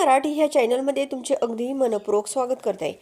मराठी ह्या चॅनलमध्ये तुमचे अगदी मनपूर्वक स्वागत करत. आहे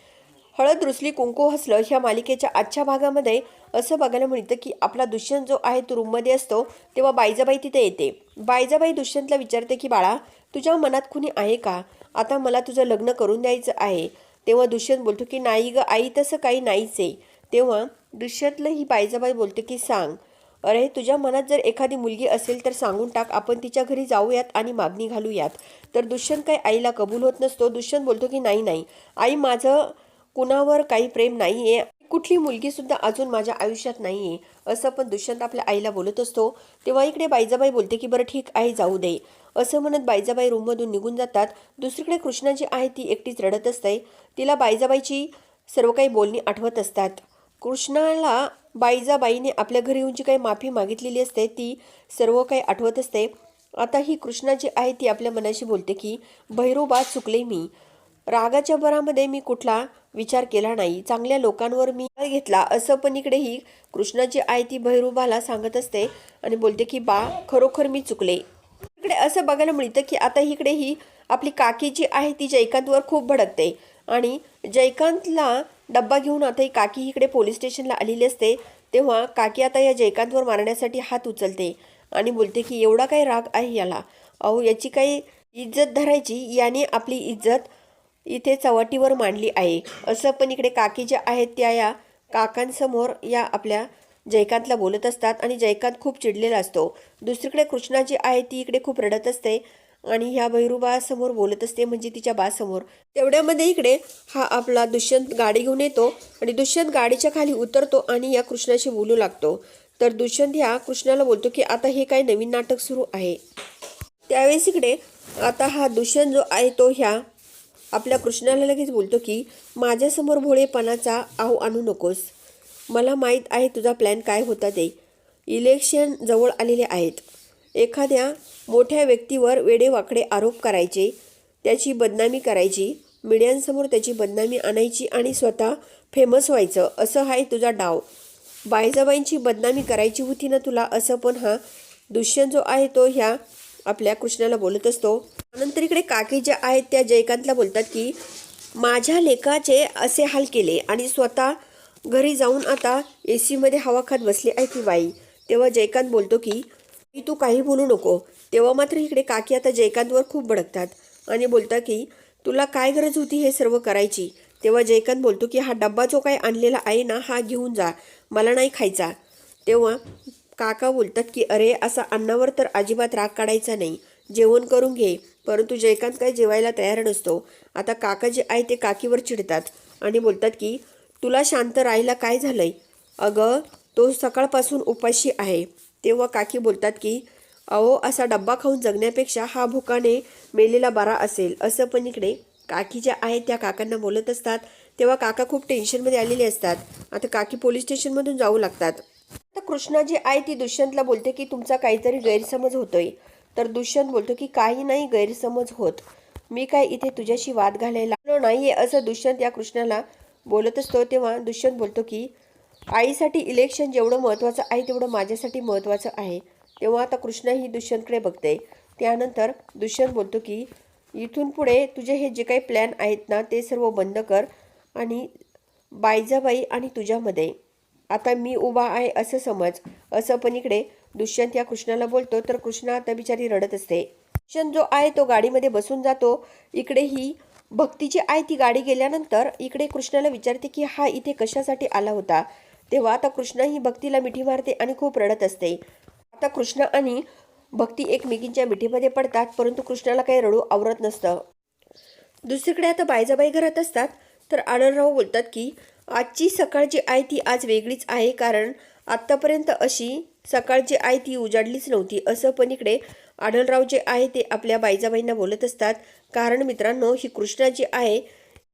हळद रुसली कुंकू हसलं ह्या मालिकेच्या आजच्या भागामध्ये असं बघायला मिळतं की आपला दुष्यंत जो आहे तो रूममध्ये असतो तेव्हा बायजाबाई तिथे येते. बायजाबाई दुष्यंतला विचारते की बाळा तुझ्या मनात कुणी आहे का? आता मला तुझं लग्न करून द्यायचं आहे. तेव्हा दुष्यंत बोलतो की नाही ग आई तसं काही नाहीच आहे. तेव्हा दुष्यंतला ही बायजाबाई बोलते की सांग अरे तुझ्या मनात जर एखादी मुलगी असेल तर सांगून टाक आपण तिच्या घरी जाऊयात आणि मागणी घालूयात. तर दुष्यंत काही आईला कबूल होत नसतो. दुष्यंत बोलतो की नाही नाही. आई माझं कुणावर काही प्रेम नाही आहे कुठली मुलगी सुद्धा अजून माझ्या आयुष्यात नाही आहे असं पण दुष्यंत आपल्या आईला बोलत असतो. तेव्हा इकडे बायजाबाई बोलते की बरं ठीक आहे जाऊ दे. असं म्हणत बायजाबाई रूममधून निघून जातात. दुसरीकडे कृष्णा जी आहे ती एकटीच रडत असते. तिला बायजाबाईची सर्व काही बोलणी आठवत असतात. कृष्णाला बाईजाबाईने आपल्या घरी येऊन जी काही माफी मागितलेली असते ती सर्व काही आठवत असते. आता ही कृष्णा जी आहे ती आपल्या मनाशी बोलते की भैरोबा चुकले मी. रागाच्या भरामध्ये मी कुठला विचार केला नाही. चांगल्या लोकांवर मी घेतला. असं पण इकडे ही कृष्णा आहे ती भैरोबाला सांगत असते आणि बोलते की बा खरोखर मी चुकले. इकडे असं बघायला मिळतं की आता इकडे ही आपली काकी जी आहे ती जयकांतवर खूप भडकते. आणि जयकांतला डब्बा घेऊन आता ही काकी इकडे पोलीस स्टेशनला आलेली असते तेव्हा काकी आता या जयकांतवर मारण्यासाठी हात उचलते आणि बोलते की एवढा काय राग आहे याला? अहो याची काही इज्जत धरायची याने आपली इज्जत इथे चवटीवर मांडली आहे. असं पण इकडे काकी ज्या आहेत त्या या काकांसमोर या आपल्या जयकांतला बोलत असतात आणि जयकांत खूप चिडलेला असतो. दुसरीकडे कृष्णा जी आहे ती इकडे खूप रडत असते. आणि ह्या भैरूबासमोर बोलत असते म्हणजे तिच्या बासमोर तेवढ्यामध्ये इकडे हा आपला दुष्यंत गाडी घेऊन येतो आणि दुष्यंत गाडीच्या खाली उतरतो आणि या कृष्णाशी बोलू लागतो. तर दुष्यंत ह्या कृष्णाला बोलतो की आता हे काय नवीन नाटक सुरू आहे? त्यावेळेस इकडे आता हा दुष्यंत जो आहे तो ह्या आपल्या कृष्णाला लगेच बोलतो की माझ्यासमोर भोळेपणाचा आव आणू नकोस. मला माहीत आहे तुझा प्लॅन काय होता ते. इलेक्शन जवळ आलेले आहेत. एखाद्या मोठ्या व्यक्तीवर वेडेवाकडे आरोप करायचे त्याची बदनामी करायची मीडियांसमोर त्याची बदनामी आणायची आणि स्वतः फेमस व्हायचं असं आहे तुझा डाव. बायजाबाईंची बदनामी करायची होती ना तुला असं पण हा दुष्यंत जो आहे तो ह्या आपल्या कृष्णाला बोलत असतो. नंतर इकडे काकी ज्या आहेत त्या जयकांतला बोलतात की माझ्या लेकाचे असे हाल केले आणि स्वतः घरी जाऊन आता ए सीमध्ये हवा खात बसली आहे ती बाई. तेव्हा जयकांत बोलतो की की तू काही बोलू नको. तेव्हा मात्र इकडे काकी आता जयकांतवर खूप भडकतात आणि बोलतात की तुला काय गरज होती हे सर्व करायची? तेव्हा जयकांत बोलतो की हा डब्बा जो काय आणलेला आहे ना हा घेऊन जा. मला नाही खायचा. तेव्हा काका बोलतात की अरे असा अन्नावर तर अजिबात राग काढायचा नाही. जेवण करून घे. परंतु जयकांत काय जेवायला तयार नसतो. आता काका जे आहे ते काकीवर चिडतात आणि बोलतात की तुला शांत राहायला काय झालंय? अगं तो सकाळपासून उपाशी आहे. तेव्हा काकी बोलतात की अहो असा डब्बा खाऊन जगण्यापेक्षा हा भुकाने मेलेला बरा असेल. असं पण इकडे काकी ज्या आहेत त्या काकांना बोलत असतात. तेव्हा काका खूप टेन्शनमध्ये आलेले असतात. आता काकी पोलीस स्टेशनमधून जाऊ लागतात. आता कृष्णा जी आहे ती दुष्यंतला बोलते की तुमचा काहीतरी गैरसमज होतोय. तर दुष्यंत बोलतो की काही नाही गैरसमज होत. मी काय इथे तुझ्याशी वाद घालायला नाही नाहीये? असं दुष्यंत या कृष्णाला बोलत असतो. तेव्हा दुष्यंत बोलतो की आईसाठी इलेक्शन जेवढं महत्त्वाचं आहे तेवढं माझ्यासाठी महत्त्वाचं आहे. तेव्हा आता कृष्णा ही दुष्यंतकडे बघते. त्यानंतर दुष्यंत बोलतो की इथून पुढे तुझे हे जे काही प्लॅन आहेत ना ते सर्व बंद कर आणि बायजाबाई आणि तुझ्यामध्ये. आता मी उभा आहे असं समज. असं पण इकडे दुष्यंत या कृष्णाला बोलतो. तर कृष्णा आता बिचारी रडत असते. दुष्यंत जो आहे तो गाडीमध्ये बसून जातो. इकडे ही भक्तीची आहे ती गाडी गेल्यानंतर इकडे कृष्णाला विचारते की हा इथे कशासाठी आला होता? तेव्हा आता कृष्णा ही भक्तीला मिठी मारते आणि खूप रडत असते. आता कृष्णा आणि भक्ती एकमेकींच्या मिठीमध्ये पडतात परंतु कृष्णाला काही रडू आवरत नसतं. दुसरीकडे आता बायजाबाई घरात असतात तर आनंदराव बोलतात की आजची सकाळ जी आहे ती आज वेगळीच आहे कारण आत्तापर्यंत अशी सकाळ जी आहे ती उजाडलीच नव्हती. असं पण इकडे आढळराव जे आहे ते आपल्या बायजाबाईंना बोलत असतात. कारण मित्रांनो ही कृष्णा जी आहे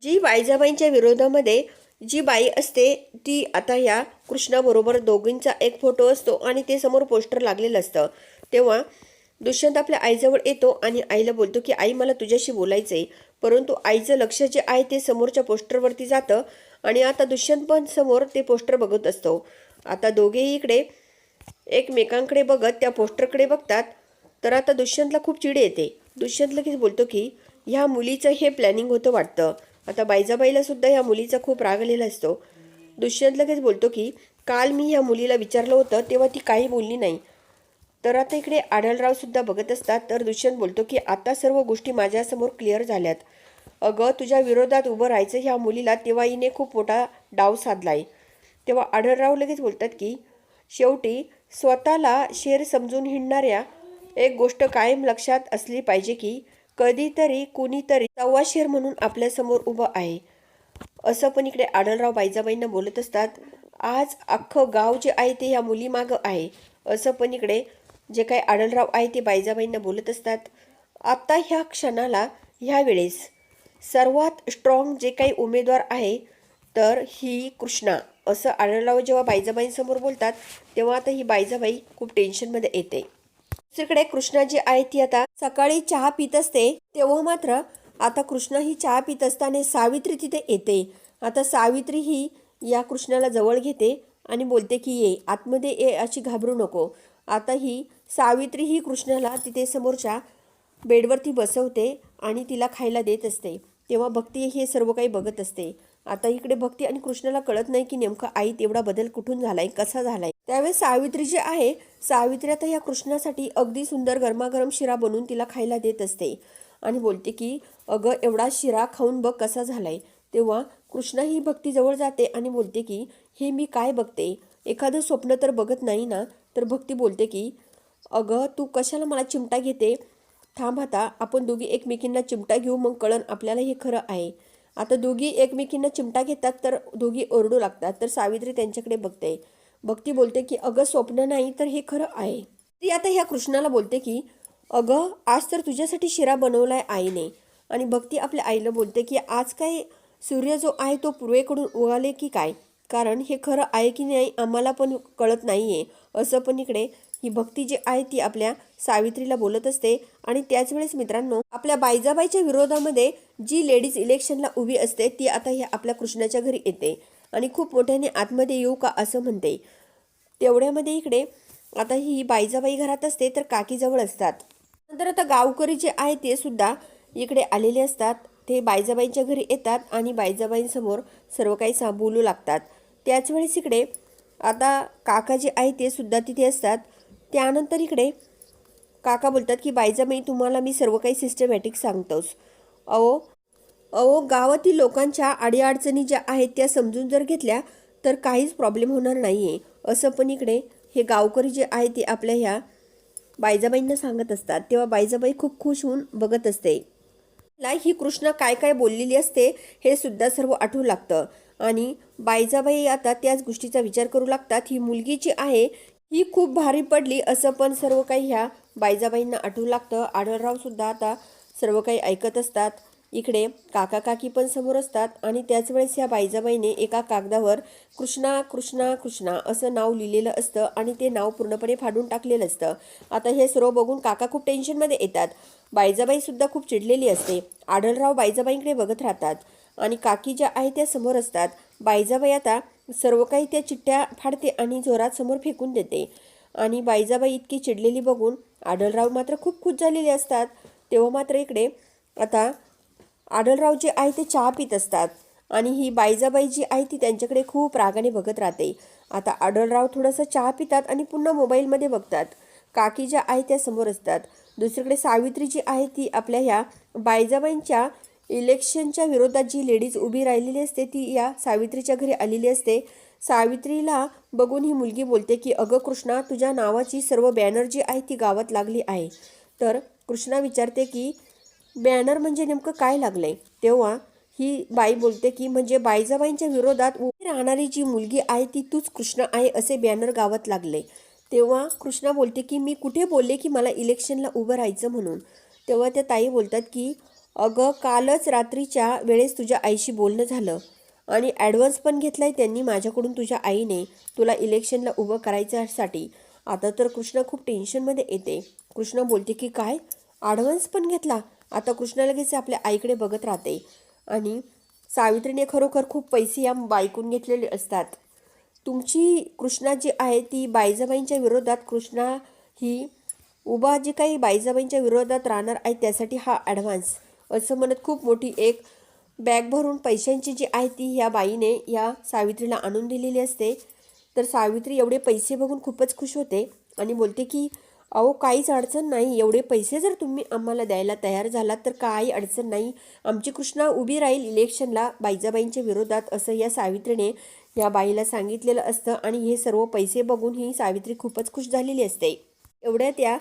जी बायजाबाईंच्या विरोधामध्ये जी बाई असते ती आता ह्या कृष्णाबरोबर दोघींचा एक फोटो असतो आणि ते समोर पोस्टर लागलेलं असतं. तेव्हा दुष्यंत आपल्या आईजवळ येतो आणि आईला बोलतो की आई मला तुझ्याशी बोलायचं आहे परंतु आईचं लक्ष जे आहे ते समोरच्या पोस्टरवरती जातं आणि आता दुष्यंत पण समोर ते पोस्टर बघत असतो. आता दोघेही इकडे एकमेकांकडे बघत त्या पोस्टरकडे बघतात. तर आता दुष्यंतला खूप चिड येते. दुष्यंत लगेच बोलतो की ह्या मुलीचं हे प्लॅनिंग होतं वाटतं. आता बायजाबाईला सुद्धा ह्या मुलीचा खूप राग आलेला असतो. दुष्यंत लगेच बोलतो की काल मी ह्या मुलीला विचारलं होतं तेव्हा ती काही बोलली नाही. तर आता इकडे आढळरावसुद्धा बघत असतात. तर दुष्यंत बोलतो की आता सर्व गोष्टी माझ्यासमोर क्लिअर झाल्यात. अगं तुझ्या विरोधात उभं राहायचं ह्या मुलीला तेव्हा हिने खूप मोठा डाव साधला आहे तेव्हा आढळराव लगेच बोलतात की शेवटी स्वतःला शेर समजून हिंडणाऱ्या एक गोष्ट कायम लक्षात असली पाहिजे की कधीतरी कुणीतरी सव्वा शेर म्हणून आपल्यासमोर उभं आहे. असं पण इकडे आढळराव बायजाबाईंना बोलत असतात आज अख्खं गाव जे आहे ते ह्या मुलीमागं आहे. असं पण इकडे जे काही आढळराव आहे ते बायजाबाईंना बोलत असतात आत्ता ह्या क्षणाला ह्या वेळेस सर्वात स्ट्रॉंग जे काही उमेदवार आहे तर ही कृष्णा. असं आढळराव जेव्हा बायजाबाईंसमोर बोलतात तेव्हा आता ही बायजाबाई खूप टेन्शनमध्ये येते. दुसरीकडे कृष्णाजी आहे ती आता सकाळी चहा पित असते तेव्हा मात्र आता कृष्णा ही चहा पित असताना सावित्री तिथे येते. आता सावित्री ही या कृष्णाला जवळ घेते आणि बोलते की ये आतमध्ये ये अशी घाबरू नको. आता ही सावित्री ही कृष्णाला तिथे समोरच्या बेडवरती बसवते आणि तिला खायला देत असते. तेव्हा भक्ती हे सर्व काही बघत असते. आता इकडे भक्ती आणि कृष्णाला कळत नाही की नेमका आई तेवढा बदल कुठून झालाय कसा झालाय. त्यावेळेस सावित्री जी आहे सावित्री आता या कृष्णासाठी अगदी सुंदर गरमागरम शिरा बनवून तिला खायला देत असते. आणि बोलते की अगं एवढा शिरा खाऊन बघ कसा झालाय. तेव्हा कृष्णा ही भक्तीजवळ जाते आणि बोलते की हे मी काय बघते? एखादं स्वप्न तर बघत नाही ना? तर भक्ती बोलते की अगं तू कशाला मला चिमटा घेते? थांब आता आपण दोघी एकमेकींना चिमटा घेऊ मग कळण आपल्याला हे खरं आहे. आता दोघी एकमेकींना चिमटा घेतात तर दोघी ओरडू लागतात. तर सावित्री त्यांच्याकडे बघते. भक्ती बोलते की अगं स्वप्न नाही तर हे खरं आहे. ती आता ह्या कृष्णाला बोलते की अगं आज तर तुझ्यासाठी शिरा बनवलाय आईने. आणि भक्ती आपल्या आईला बोलते की आज काय सूर्य जो आहे तो पूर्वेकडून उगाले की काय? कारण हे खरं आहे की नाही आम्हाला पण कळत नाही आहे असं पण इकडे ही भक्ती जी आहे ती आपल्या सावित्रीला बोलत असते. आणि त्याच वेळेस मित्रांनो आपल्या बायजाबाईच्या विरोधामध्ये जी लेडीज इलेक्शनला उभी असते ती आता ही आपल्या कृष्णाच्या घरी येते. आणि खूप मोठ्याने आतमध्ये येऊ का असं म्हणते. तेवढ्यामध्ये इकडे आता ही बायजाबाई घरात असते तर काकीजवळ असतात. नंतर आता गावकरी जे आहे ते सुद्धा इकडे आलेले असतात. ते बायजाबाईंच्या घरी येतात आणि बायजाबाईंसमोर सर्व काही सा बोलू लागतात. त्याच वेळेस इकडे आता काका जे आहे ते सुद्धा तिथे असतात. त्यानंतर इकडे काका बोलतात की बायजाबाई तुम्हाला मी सर्व काही सिस्टमॅटिक सांगतोस. अहो अहो गावातील लोकांच्या अडीअडचणी ज्या आहेत त्या समजून जर घेतल्या तर काहीच प्रॉब्लेम होणार नाही आहे असं पण इकडे हे गावकरी जे आहे ते आपल्या ह्या बायजाबाईंना सांगत असतात. तेव्हा बायजाबाई खूप खुश होऊन बघत असते. ला ही कृष्णा काय काय बोललेली असते हे सुद्धा सर्व आठवू लागतं. आणि बायजाबाई आता त्याच गोष्टीचा विचार करू लागतात. ही मुलगी जी आहे ही खूप भारी पडली असं पण सर्व काही ह्या बायजाबाईंना आठवू लागतं. आढळरावसुद्धा आता सर्व काही ऐकत असतात. इकडे काका काकी पण समोर असतात आणि त्याच वेळेस ह्या बायजाबाईने एका कागदावर कृष्णा कृष्णा कृष्णा असं नाव लिहिलेलं असतं आणि ते नाव पूर्णपणे फाडून टाकलेलं असतं. आता हे सर्व बघून काका खूप टेन्शनमध्ये येतात. बायजाबाईसुद्धा खूप चिडलेली असते. आढळराव बायजाबाईंकडे बघत राहतात. आणि काकी ज्या आहे त्या समोर असतात. बायजाबाई आता सर्व काही त्या चिठ्ठ्या फाडते आणि जोरात समोर फेकून देते. आणि बायजाबाई इतकी चिडलेली बघून आढळराव मात्र खूप खुश झालेले असतात. तेव्हा मात्र इकडे आता आढळराव जे आहे ते चहा पित असतात. आणि ही बायजाबाई जी आहे ती त्यांच्याकडे खूप रागाने बघत राहते. आता आढळराव थोडंसं चहा पितात आणि पुन्हा मोबाईलमध्ये बघतात. काकी ज्या आहे त्या समोर असतात. दुसरीकडे सावित्री जी आहे ती आपल्या ह्या बायजाबाईंच्या इलेक्शनच्या विरोधात जी लेडीज उभी राहिलेली असते ती या सावित्रीच्या घरी आलेली असते. सावित्रीला बघून ही मुलगी बोलते की अगं कृष्णा तुझ्या नावाची सर्व बॅनर जी आहे ती गावात लागली आहे. तर कृष्णा विचारते की बॅनर म्हणजे नेमकं काय लागलं आहे तेव्हा ही बाई बोलते की म्हणजे बायजाबाईंच्या विरोधात उभी राहणारी जी मुलगी आहे ती तूच कृष्णा आहे असे बॅनर गावात लागले. तेव्हा कृष्णा बोलते की मी कुठे बोलले की मला इलेक्शनला उभं राहायचं म्हणून? तेव्हा त्या ताई बोलतात की अगं कालच रात्रीच्या वेळेस तुझ्या आईशी बोलणं झालं आणि ॲडव्हान्स पण घेतलाय त्यांनी माझ्याकडून तुझ्या आईने तुला इलेक्शनला उभं करायच्यासाठी. आता तर कृष्णा खूप टेन्शनमध्ये येते. कृष्णा बोलते की काय? ॲडव्हान्स पण घेतला? आता कृष्णा लगेच आपल्या आईकडे बघत राहते आणि सावित्रीने खरोखर खूप पैसे या बायकून घेतलेले असतात. तुमची कृष्णा जी आहे ती बायजाबाईंच्या विरोधात कृष्णा ही उभा जी काही बायजाबाईंच्या विरोधात राहणार आहे त्यासाठी हा ॲडव्हान्स असं म्हणत खूप मोठी एक बॅग भरून पैशांची जी आहे ती ह्या बाईने या सावित्रीला आणून दिलेली असते. तर सावित्री एवढे पैसे बघून खूपच खुश होते आणि बोलते की अहो काहीच अडचण नाही. एवढे पैसे जर तुम्ही आम्हाला द्यायला तयार झालात तर काही अडचण नाही. आमची कृष्णा उभी राहील इलेक्शनला बाईजाबाईंच्या विरोधात असं या सावित्रीने या बाईला सांगितलेलं असतं. आणि हे सर्व पैसे बघून ही सावित्री खूपच खुश झालेली असते. एवढ्या त्या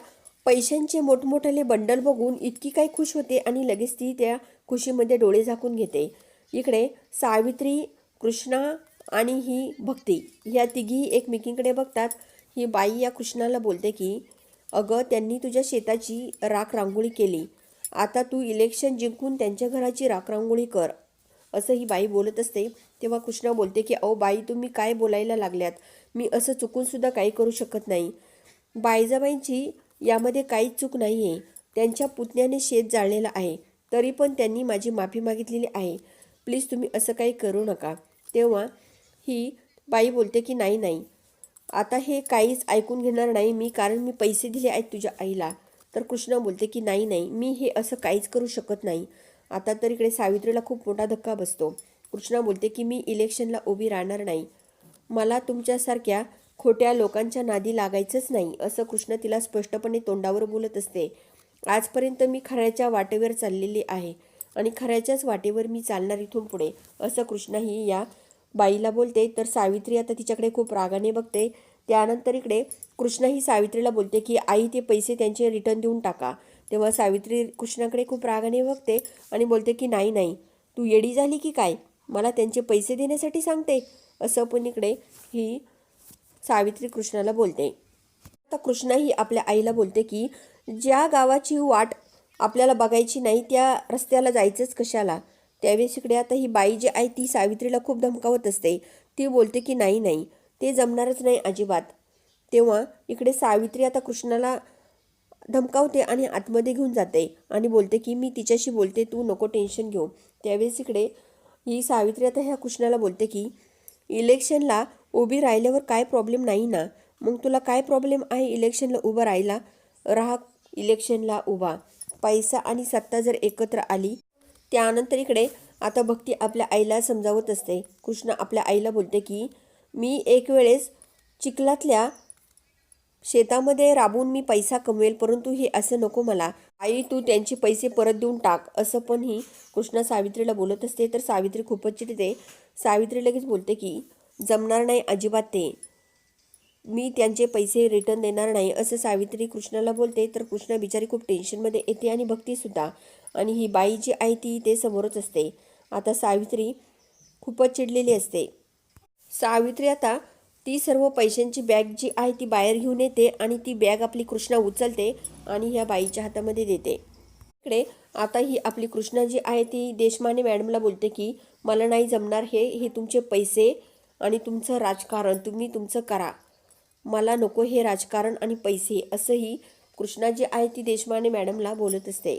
पैशांचे मोठमोठाले बंडल बघून इतकी काही खुश होते आणि लगेच ती त्या खुशीमध्ये डोळे झाकून घेते. इकडे सावित्री कृष्णा आणि ही भक्ती ह्या तिघी एकमेकींकडे बघतात. ही बाई या कृष्णाला बोलते की अगं त्यांनी तुझ्या शेताची राख रांगोळी केली. आता तू इलेक्शन जिंकून त्यांच्या घराची राख रांगोळी कर. असं ही बाई बोलत असते. तेव्हा कृष्णा बोलते की अहो बाई तुम्ही काय बोलायला लागल्यात? मी असं चुकूनसुद्धा काही करू शकत नाही. बायजाबाईंची यामध्ये काहीच चूक नाही आहे त्यांच्या पुतण्याने शेत जाळलेलं आहे. तरी पण त्यांनी माझी माफी मागितलेली आहे. प्लीज तुम्ही असं काही करू नका. तेव्हा ही बाई बोलते की नाही नाही. आता हे काहीच ऐकून घेणार नाही मी कारण मी पैसे दिले आहेत तुझ्या आईला. तर कृष्णा बोलते की नाही नाही. मी हे असं काहीच करू शकत नाही. आता तर इकडे सावित्रीला खूप मोठा धक्का बसतो. कृष्णा बोलते की मी इलेक्शनला उभी राहणार नाही. मला तुमच्यासारख्या खोट्या लोकांच्या नादी लागायचंच नाही असं कृष्ण तिला स्पष्टपणे तोंडावर बोलत असते. आजपर्यंत मी खऱ्याच्या वाटेवर चाललेली आहे आणि खऱ्याच्याच वाटेवर मी चालणार इथून पुढे असं कृष्णाही या बाईला बोलते. तर सावित्री आता तिच्याकडे खूप रागाने बघते. त्यानंतर इकडे कृष्ण ही सावित्रीला बोलते की आई ते पैसे त्यांचे रिटर्न देऊन टाका. तेव्हा सावित्री कृष्णाकडे खूप रागाने बघते आणि बोलते की नाही नाही तू येडी झाली की काय? मला त्यांचे पैसे देण्यासाठी सांगते. असं पण इकडे ही सावित्री कृष्णाला बोलते. आता कृष्णाही आपल्या आईला बोलते की ज्या गावाची वाट आपल्याला बघायची नाही त्या रस्त्याला जायचंच कशाला? त्यावेळेस इकडे आता ही बाई जी आहे ती सावित्रीला खूप धमकावत असते. ती बोलते की नाही नाही ते जमणारच नाही अजिबात. तेव्हा इकडे सावित्री आता कृष्णाला धमकावते आणि आतमध्ये घेऊन जाते आणि बोलते की मी तिच्याशी बोलते तू नको टेन्शन घेऊ. त्यावेळेस इकडे ही सावित्री आता ह्या कृष्णाला बोलते की इलेक्शनला उभी राहिल्यावर काय प्रॉब्लेम नाही ना? मग तुला काय प्रॉब्लेम आहे इलेक्शनला उभं राहिला राहा इलेक्शनला उभा. पैसा आणि सत्ता जर एकत्र आली त्यानंतर इकडे आता भक्ती आपल्या आईला समजावत असते. कृष्ण आपल्या आईला बोलते की मी एक वेळेस चिखलातल्या शेतामध्ये राबून मी पैसा कमवेल परंतु हे असं नको मला. आई तू त्यांचे पैसे परत देऊन टाक. असं पण ही कृष्णा सावित्रीला बोलत असते. तर सावित्री खूपच चिडते. सावित्री लगेच बोलते की जमणार नाही अजिबात ते. मी त्यांचे पैसे रिटर्न देणार नाही असं सावित्री कृष्णाला बोलते. तर कृष्णा बिचारी खूप टेन्शनमध्ये येते आणि भक्तीसुद्धा आणि ही बाई जी आहे ती ते समोरच असते. आता सावित्री खूपच चिडलेली असते. सावित्री आता ती सर्व पैशांची बॅग जी आहे ती बाहेर घेऊन येते आणि ती बॅग आपली कृष्णा उचलते आणि ह्या बाईच्या हातामध्ये देते. इकडे आता ही आपली कृष्णा जी आहे ती देशमाने मॅडमला बोलते की मला नाही जमणार हे हे तुमचे पैसे आणि तुमचं राजकारण तुम्ही तुमचं करा. मला नको हे राजकारण आणि पैसे असंही कृष्णा जी आहे ती देशमाने मॅडमला बोलत असते.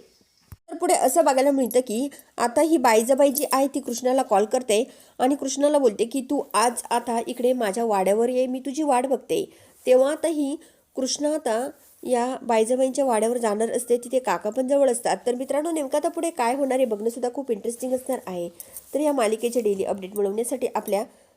तर पुढे असं बघायला मिळतं की आता ही बाईजाबाई जी आहे ती कृष्णाला कॉल करते आणि कृष्णाला बोलते की तू आज आता इकडे माझ्या वाड्यावर ये मी तुझी वाट बघते. तेव्हा आता ही कृष्णा आता या बाईजाबाईंच्या वाड्यावर जाणार असते तिथे काका पण जवळ असतात. तर मित्रांनो नेमका आता पुढे काय होणार आहे बघणंसुद्धा खूप इंटरेस्टिंग असणार आहे. तर या मालिकेचे डेली अपडेट मिळवण्यासाठी आपल्या